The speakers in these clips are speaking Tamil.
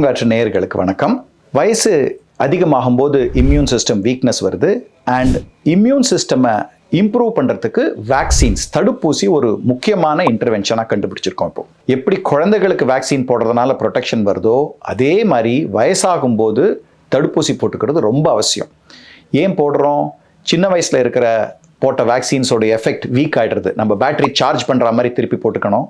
பூங்காற்று நேயர்களுக்கு வணக்கம். வயசு அதிகமாகும் போது இம்யூன் சிஸ்டம் வீக்னஸ் வருது அண்ட் இம்யூன் சிஸ்டமை இம்ப்ரூவ் பண்ணுறதுக்கு வேக்சின்ஸ் தடுப்பூசி ஒரு முக்கியமான இன்டர்வென்ஷனாக கண்டுபிடிச்சிருக்கோம் இப்போ. எப்படி குழந்தைகளுக்கு வேக்சின் போடுறதுனால ப்ரொடெக்ஷன் வருதோ அதே மாதிரி வயசாகும் போது தடுப்பூசி போட்டுக்கிறது ரொம்ப அவசியம். ஏன் போடுறோம்? சின்ன வயசில் இருக்கிற போட்ட வேக்சின்ஸோட எஃபெக்ட் வீக் ஆகிடுறது நம்ம பேட்டரி சார்ஜ் பண்ணுற மாதிரி திருப்பி போட்டுக்கணும்.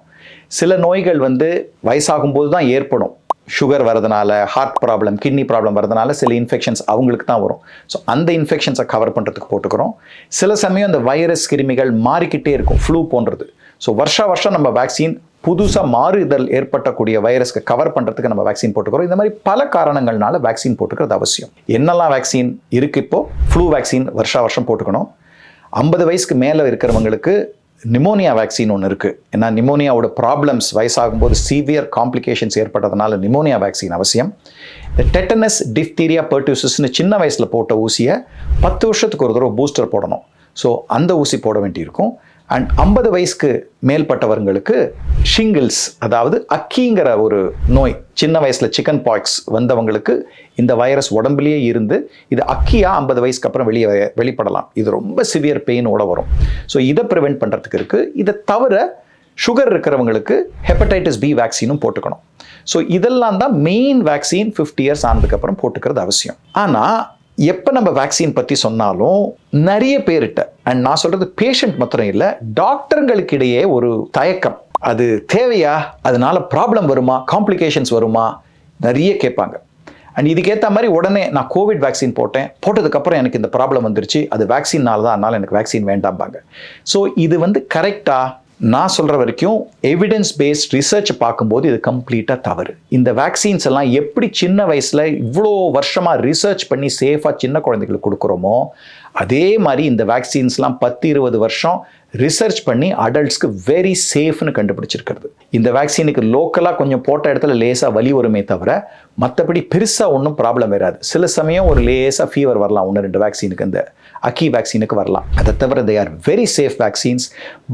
சில நோய்கள் வந்து வயசாகும் போது தான் ஏற்படும். சுகர் வரதுனால ஹார்ட் ப்ராப்ளம் கிட்னி ப்ராப்ளம் வரதுனால சில இன்ஃபெக்ஷன்ஸ் அவங்களுக்கு தான் வரும். ஸோ அந்த இன்ஃபெக்ஷன்ஸை கவர் பண்ணுறதுக்கு போட்டுக்கிறோம். சில சமயம் அந்த வைரஸ் கிருமிகள் மாறிக்கிட்டே இருக்கும். ஃப்ளூ போன்றது. ஸோ வருஷா வருஷம் நம்ம வேக்சின் புதுசாக மாறுதல் ஏற்பட்டக்கூடிய வைரஸ்க்கு கவர் பண்ணுறதுக்கு நம்ம வேக்சின் போட்டுக்கிறோம். இந்த மாதிரி பல காரணங்கள்னால வேக்சின் போட்டுக்கிறது அவசியம். என்னெல்லாம் வேக்சின் இருக்கு இப்போ? ஃப்ளூ வேக்சின் வருஷா வருஷம் போட்டுக்கணும். ஐம்பது வயசுக்கு மேலே இருக்கிறவங்களுக்கு நிமோனியா வேக்சின் ஒன்று இருக்குது ஏன்னா நிமோனியாவோட ப்ராப்ளம்ஸ் வயசாகும்போது சீவியர் காம்ப்ளிகேஷன்ஸ் ஏற்பட்டதுனால நிமோனியா வேக்சின் அவசியம். இந்த டெட்டனஸ் டிப்தீரியா பர்டியூசஸ்னு சின்ன வயசில் போட்ட ஊசியை பத்து வருஷத்துக்கு ஒரு தடவை பூஸ்டர் போடணும். ஸோ அந்த ஊசி போட வேண்டியிருக்கும். அண்ட் ஐம்பது வயசுக்கு மேல்பட்டவர்களுக்கு ஷிங்கிள்ஸ் அதாவது அக்கிங்கிற ஒரு நோய் சின்ன வயசில் சிக்கன் பாக்ஸ் வந்தவங்களுக்கு இந்த வைரஸ் உடம்புலேயே இருந்து இது அக்கியாக ஐம்பது வயசுக்கு அப்புறம் வெளியே வெளிப்படலாம். இது ரொம்ப சிவியர் பெயினோட வரும். ஸோ இதை ப்ரிவெண்ட் பண்ணுறதுக்கு இருக்குது இதை தவிர சுகர் இருக்கிறவங்களுக்கு ஹெப்படைட்டிஸ் பி வேக்சினும் போட்டுக்கணும். ஸோ இதெல்லாம் தான் மெயின் வேக்சின் ஃபிஃப்டி இயர்ஸ் ஆனதுக்கப்புறம் போட்டுக்கிறது அவசியம். ஆனால் எப்போ நம்ம வேக்சின் பற்றி சொன்னாலும் நிறைய பேர்கிட்ட அண்ட் நான் சொல்கிறது பேஷண்ட் மாத்திரம் இல்லை டாக்டருங்களுக்கு இடையே ஒரு தயக்கம். அது தேவையா? அதனால ப்ராப்ளம் வருமா? காம்ப்ளிகேஷன்ஸ் வருமா? நிறைய கேட்பாங்க. அண்ட் இதுக்கேற்ற மாதிரி உடனே நான் கோவிட் வேக்சின் போட்டேன். போட்டதுக்கப்புறம் எனக்கு இந்த ப்ராப்ளம் வந்துருச்சு. அது வேக்சின்னால தான் அதனால் எனக்கு வேக்சின் வேண்டாம்பாங்க. ஸோ இது வந்து கரெக்டாக நான் சொல்கிற வரைக்கும் எவிடன்ஸ் பேஸ்ட் ரிசர்ச் பார்க்கும்போது இது கம்ப்ளீட்டாக தவறு. இந்த வேக்சின்ஸ் எல்லாம் எப்படி சின்ன வயசில் இவ்வளோ வருஷமாக ரிசர்ச் பண்ணி சேஃபாக சின்ன குழந்தைகளுக்கு கொடுக்குறோமோ அதே மாதிரி இந்த வேக்சின்ஸ்லாம் பத்து இருபது வருஷம் ரிசர்ச் பண்ணி அடல்ட்ஸ்க்கு வெரி சேஃப்னு கண்டுபிடிச்சிருக்கிறது. இந்த வேக்சினுக்கு லோக்கலாக கொஞ்சம் போட்ட இடத்துல லேசாக வலி வருமே தவிர மற்றபடி பெருசாக ஒன்றும் ப்ராப்ளம் வராது. சில சமயம் ஒரு லேசாக ஃபீவர் வரலாம் ஒன்று ரெண்டு வேக்சினுக்கு இந்த அக்கி வேக்சினுக்கு வரலாம். அதை தவிர they are very safe vaccines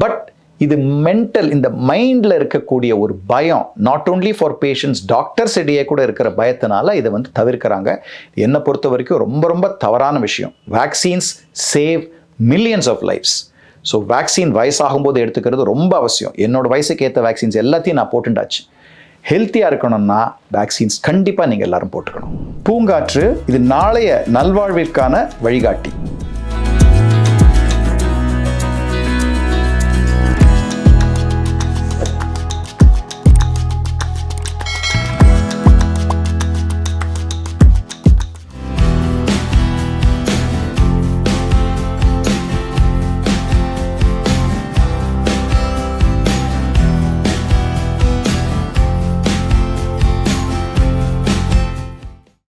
but இது மென்டல் இந்த மைண்டில் இருக்கக்கூடிய ஒரு பயம் not only for patients doctors இடையே கூட இருக்கிற பயத்தினால இதை வந்து தவிர்க்கிறாங்க. என்னை பொறுத்த வரைக்கும் ரொம்ப ரொம்ப தவறான விஷயம். Vaccines save millions of lives so vaccine வயசாகும்போது எடுத்துக்கிறது ரொம்ப அவசியம். என்னோட வயசுக்கு ஏற்ற வேக்சின்ஸ் எல்லாத்தையும் நான் போட்டுண்டாச்சு. ஹெல்த்தியாக இருக்கணும்னா வேக்சின்ஸ் கண்டிப்பாக நீங்கள் எல்லாரும் போட்டுக்கணும். பூங்காற்று இது நாளைய நல்வாழ்விற்கான வழிகாட்டி.